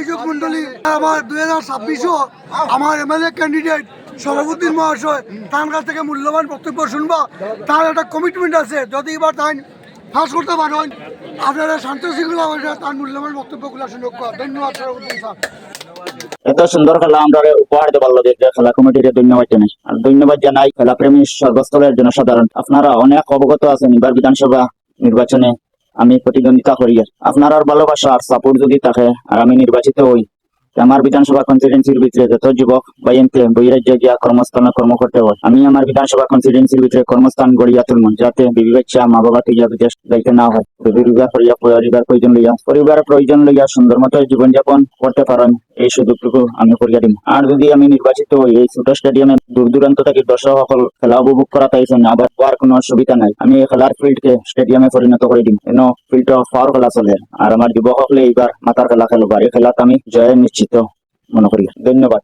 আয়োজক মন্ডলী আমার দুই হাজার ছাব্বিশও আমার এমএলএ ক্যান্ডিডেট সরফুদ্দিন মহাশয় তার কাছ থেকে মূল্যবান বক্তব্য শুনবা। তার একটা কমিটমেন্ট আছে, যদি এবার তাই ফাঁস করতে পারেন, আপনারা শান্ত শৃঙ্খলা ভাবে তার মূল্যবান বক্তব্যগুলো শুনুক। ধন্যবাদ সরফুদ্দিন স্যার। এত সুন্দর খেলা আমরা উপহার লগে যে খেলা কমিটিকে ধন্যবাদ জানাই। আর ধন্যবাদ জানাই খেলা প্রেমী সর্বস্তরের জনসাধারণ। আপনারা অনেক অবগত আছেন, এবার বিধানসভা নির্বাচনে আমি প্রতিদ্বন্দ্বিতা করি। আপনার আর ভালোবাসা আর সাপোর্ট যদি থাকে আর আমি নির্বাচিত হই, আমার বিধানসভা কনস্টিটুয়েন্সির ভিতরে যত যুবক বা এমপি বহিরাজ্যে গিয়া কর্মস্থানে কর্ম করতে হয়, আমি আমার বিধানসভা কনস্টিটুয়েন্সির ভিতরে কর্মস্থান গড়িয়া তুলব, যাতে বিবেচ্ছা মা বাবা থেকে বিদেশ যাইতে না হয়। পরিবার করিয়া পরিবার প্রয়োজন লইয়া, পরিবারের প্রয়োজন লইয়া সুন্দর মতো জীবনযাপন করতে পারেন, এই সুযোগটুকু আমি করিয়া দিম। আর যদি আমি নির্বাচিত হই, এই ছোট স্টেডিয়ামে দূর দূরান্ত থেকে দর্শক সকল খেলা উপভোগ করা তাইছেন আবার হওয়ার কোনো অসুবিধা নাই, আমি এই খেলার ফিল্ডকে স্টেডিয়ামে পরিণত করে দিম। এন ফিল্ড পাওয়ার খেলা চলে, আর আমার যুবক সকলে এইবার মাতার খেলা খেলব আর এই খেলাত আমি জয়ের নিশ্চিত মনে করি। ধন্যবাদ।